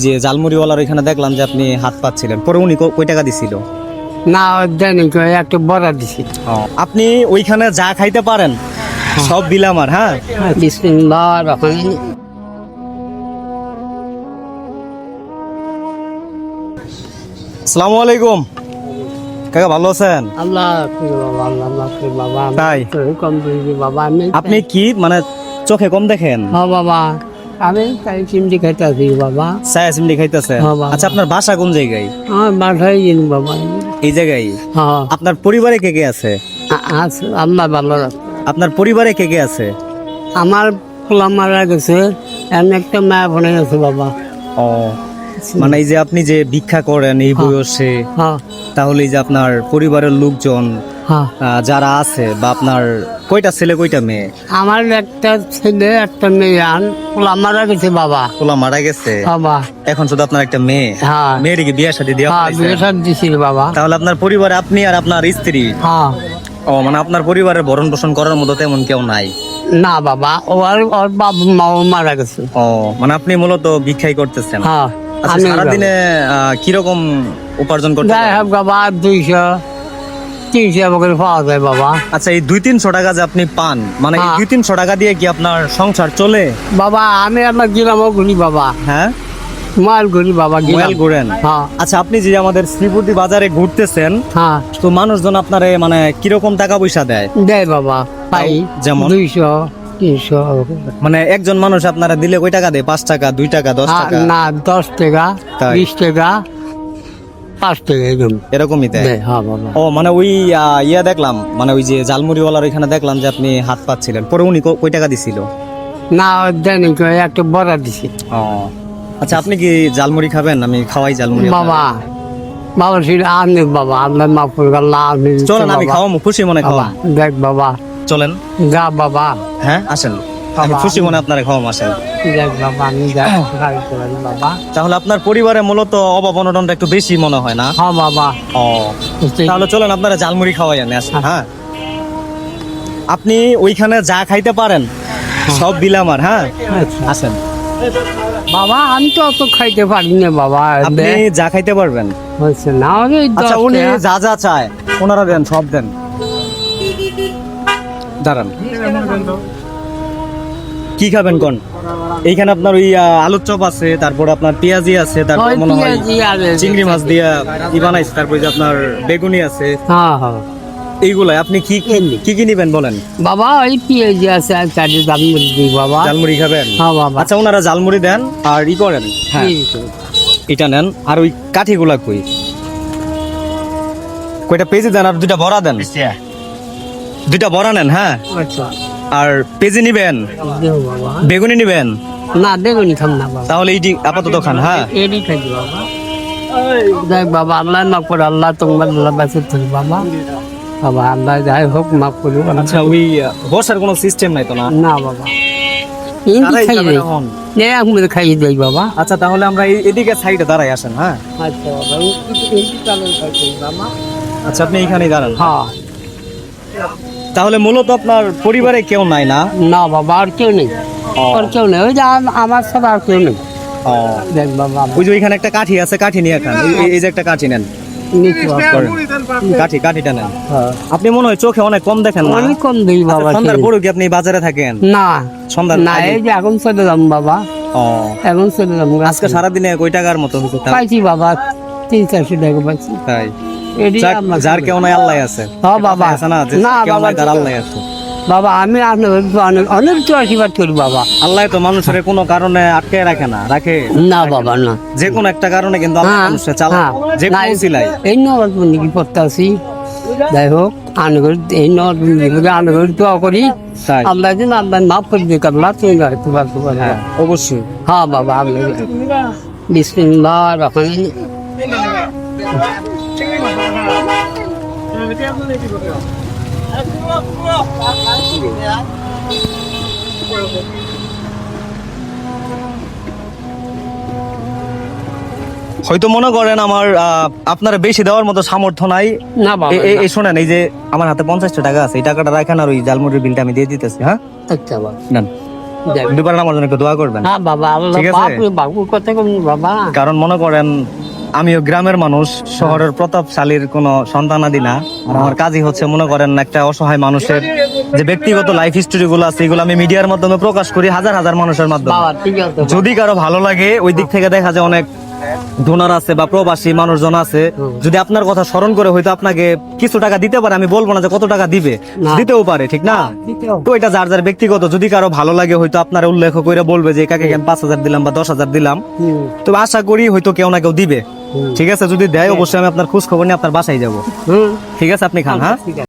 যে জালমুড়িওয়ালার ওইখানে দেখলাম যে আপনি হাত পাচ্ছিলেন পরে উনি ক- কয় টাকা দিছিল? না দেনি করে একটা বড়া দিছি। আপনি ওইখানে যা খাইতে পারেন সব বিল আমার হ্যাঁ? আসসালামু আলাইকুম। কাকা ভালো আছেন? আল্লাহ বাবা তাই? আপনি কি মানে চোখে কম দেখেন? হ্যাঁ বাবা। আমি তাই চিমটি খাইতে আছি বাবা। ছায়া চিমড়ি খাইতেছেন হ্যাঁ। আচ্ছা আপনার বাসা কোন জায়গায়? আমার বাসায় দিন বাবা। এই জায়গায়? হ্যাঁ। আপনার পরিবারে কে কে আছে? আ- আছে আল্লাহ ভালো। আপনার পরিবারে কে কে আছে? আমার পোলা মারা গেছে এমন একটা মায়া বনে গেছে বাবা। ও মানে এই যে আপনি যে ভিক্ষা করেন এই বয়সে হ্যাঁ। তাহলে এই যে আপনার পরিবারের লোকজন যারা আছে বা আপনার কয়টা ছেলে কয়টা মেয়ে? আমার একটা ছেলে একটা মেয়ে আন পোলা মারা গেছে বাবা। পোলা মারা গেছে? বাবা। এখন শুধু আপনার একটা মেয়ে? হ্যাঁ। মেয়ের কি বিয়ে শাদী দেওয়া হ্যাঁ বিয়ে শাদী দিছিল বাবা। তাহলে আপনার পরিবারে আপনি আর আপনার স্ত্রী? হ্যাঁ। ও মানে আপনার পরিবারের ভরণ পোষণ করার মতো তেমন কেউ নাই? না বাবা ওর ওর বাবা মাও মারা গেছে। ও মানে আপনি মূলত ভিক্ষাই করতেছেন। হ্যাঁ আচ্ছা সারাদিনে কীরকম উপার্জন করতে যাই হোক বাবা দুইশো করে পাওয়া যায় বাবা। আচ্ছা এই দুই তিনশো টাকা যে আপনি পান মানে এই হ্যাঁ। দুই তিনশো টাকা দিয়ে কি আপনার সংসার চলে? বাবা আমি ঘুরি বাবা। হ্যাঁ? মাল ঘুরি বাবা গেলাম ঘুরেন। হ্যাঁ। আচ্ছা আপনি যে আমাদের শ্রীপুরদি বাজারে ঘুরতেছেন হ্যাঁ। তো মানুষজন আপনারে মানে কীরকম টাকা পয়সা দেয়? দেয় বাবা পাই যেমন? দুইশো মানে একজন মানুষ আপনারা দিলে কয় টাকা দেয়? পাঁচ টাকা দুই টাকা দশ টাকা? না দশ টাকা বিশ টাকা পাঁচ টাকা এরকম। এরকমই দেয় দেয় হ্যাঁ বাবা ও মানে ওই আহ, ইয়া দেখলাম মানে ওই যে জালমুড়িওয়ালার এখানে দেখলাম যে আপনি হাত পাচ্ছিলেন পরে উনি ক- কয় টাকা দিছিল? না দেনি করে একটা বড়া দিছি। ও আচ্ছা আপনি কি জালমুড়ি খাবেন? আমি খাওয়াই জালমুড়ি বাবা বাবা সেটা আনে বাবা আপনার মাফ করে আল্লাহ আমি চলেন আমি। খাওয়াবো খুশি মনে বাবা খাওয়া দেখ বাবা। চলেন। যা বাবা। হ্যাঁ আসেন। আমি খুশি মনে আপনারা খাওয়াম আসেন আমি তাহলে আপনার পরিবারে মূলত অভাব অনটনটা একটু বেশি মনে হয় না? হ্যাঁ বাবা। ও তাহলে চলেন আপনারা জালমুড়ি খাওয়াই আনে আসেন হ্যাঁ। আপনি ওইখানে যা খাইতে পারেন সব বিল আমার হ্যাঁ। আচ্ছা। আসেন। বাবা আমি তো অত খাইতে পারি না বাবা আপনি যা খাইতে পারবেন। না আচ্ছা উনি যা যা চায় ওনারা দেন সব দেন। দাঁড়ান। কি খাবেন কোন? এইখানে আপনার ওই আলুর চপ আছে তারপর আপনার পেঁয়াজি আছে তারপর মনে হয় চিংড়ি মাছ দিয়া কি বানাইছে তারপর যে আপনার বেগুনি আছে। হ্যাঁ হ্যাঁ। এইগুলাই আপনি কি কি- কি নিবেন বলেন? বাবা ওই পেঁয়াজি আছে আর দাম দিই বাবা। জালমুড়ি খাবেন? হ্যাঁ বাবা। আচ্ছা ওনারা জালমুড়ি দেন আর ই করেন। হ্যাঁ। এটা নেন। আর ওই কাঠিগুলা কই? কয়টা পেজি দেন আর দুইটা বড়া দেন? দুইটা বড়া নেন হ্যাঁ। আচ্ছা। আর পেজি নিবেন বেগুনি নিবেন না বেগুনি খাম না তাহলে এইটি আপাতত খান হ্যাঁ এডি খাইছি বাবা দেখ বাবা আল্লাহ মাফ করে আল্লাহ তোমার আল্লাহ বাঁচে থাকি বাবা বাবা আল্লাহ যাই হোক মাফ করি আচ্ছা ওই বসার কোনো সিস্টেম নাই তো না না বাবা খাই। নে খাই বাবা আচ্ছা তাহলে আমরা এই- এদিকে সাইডে দাঁড়াই আসেন হ্যাঁ আচ্ছা বাবা খাই আচ্ছা আপনি এইখানেই দাঁড়ান হ্যাঁ তাহলে মূলত আপনার পরিবারে কেউ নাই না? না বাবা আর কেউ নেই। আর কেউ নেই। ওই যে আমার সাথে আর কেউ নেই। দেখ বাবা ওই যে ওইখানে একটা কাঠি আছে কাঠি নিয়ে খান। এই- যে একটা কাঠি নেন। কাঠি কাঠিটা নেন। হ্যাঁ। আপনি মনে হয় চোখে অনেক কম দেখেন না? অনেক কম দিই বাবা আচ্ছা, সন্ধ্যার। পরেও কি আপনি বাজারে থাকেন? না। সন্ধ্যার না এই যে এখন চলে যাম বাবা। এখন চলে যাম আজকে সারাদিনে কয় টাকার মতো? পাইছি বাবা তিন চারশো টাকা পাইছি। তাই? যার কেউ নাই আল্লাহ আছে। হ্যাঁ বাবা। না? বাবা তার আল্লাহ আছে। বাবা আমি আপনার অনেক অনেক তো আশীর্বাদ করি বাবা। আল্লাহ তো মানুষের কোনো কারণে আটকে রাখে না রাখে। না বাবা না। যে কোনো একটা কারণে কিন্তু মানুষের চালা হ্যাঁ। যে কোনো সিলাই এই নবাদ বন্দি করতে আসি যাই হোক আনগর এই নবাদ আনগর দোয়া করি। আল্লাহ দিন আল্লাহ মাফ করে দিক আল্লাহ তুমি তোমার তোমার হ্যাঁ অবশ্যই। হ্যাঁ বাবা আল্লাহ বিসমিল্লাহ রহমান হয়তো মনে করেন আমার আপনারা বেশি দেওয়ার মতো সামর্থ্য নাই। না এই শোনেন এই যে আমার হাতে পঞ্চাশটা টাকা আছে এই টাকাটা রাখেন আর ওই জালমুড়ির বিলটা আমি দিয়ে দিতেছি হ্যাঁ? আচ্ছা যাক। দুবার আমার জন্য একটু দোয়া করবেন। হ্যাঁ বাবা ঠিক আছে? বাবা কারণ মনে করেন আমিও গ্রামের মানুষ শহরের প্রতাপশালীর কোনো সন্তানাদি না। আমার কাজই হচ্ছে মনে করেন একটা অসহায় মানুষের যে ব্যক্তিগত লাইফ হিস্টোরি গুলো আছে এগুলো আমি মিডিয়ার মাধ্যমে প্রকাশ করি হাজার হাজার মানুষের মাধ্যমে। যদি কারও ভালো লাগে ওই দিক থেকে দেখা যায় অনেক ডোনার আছে বা প্রবাসী মানুষজন আছে। যদি আপনার কথা স্মরণ করে হয়তো আপনাকে কিছু টাকা দিতে পারে আমি বলব না যে কত টাকা দিবে। দিতেও পারে ঠিক না? তো এটা যার যার ব্যক্তিগত যদি কারও ভালো লাগে হয়তো আপনার উল্লেখ করে বলবে যে কাকে পাঁচ হাজার দিলাম বা দশ হাজার দিলাম। তো আশা করি হয়তো কেউ না কেউ দিবে। ঠিক আছে যদি দেয় অবশ্যই আমি আপনার খোঁজ খবর নিয়ে আপনার বাসায় যাব। হুম। ঠিক আছে আপনি খান হ্যাঁ? ঠিক আছে।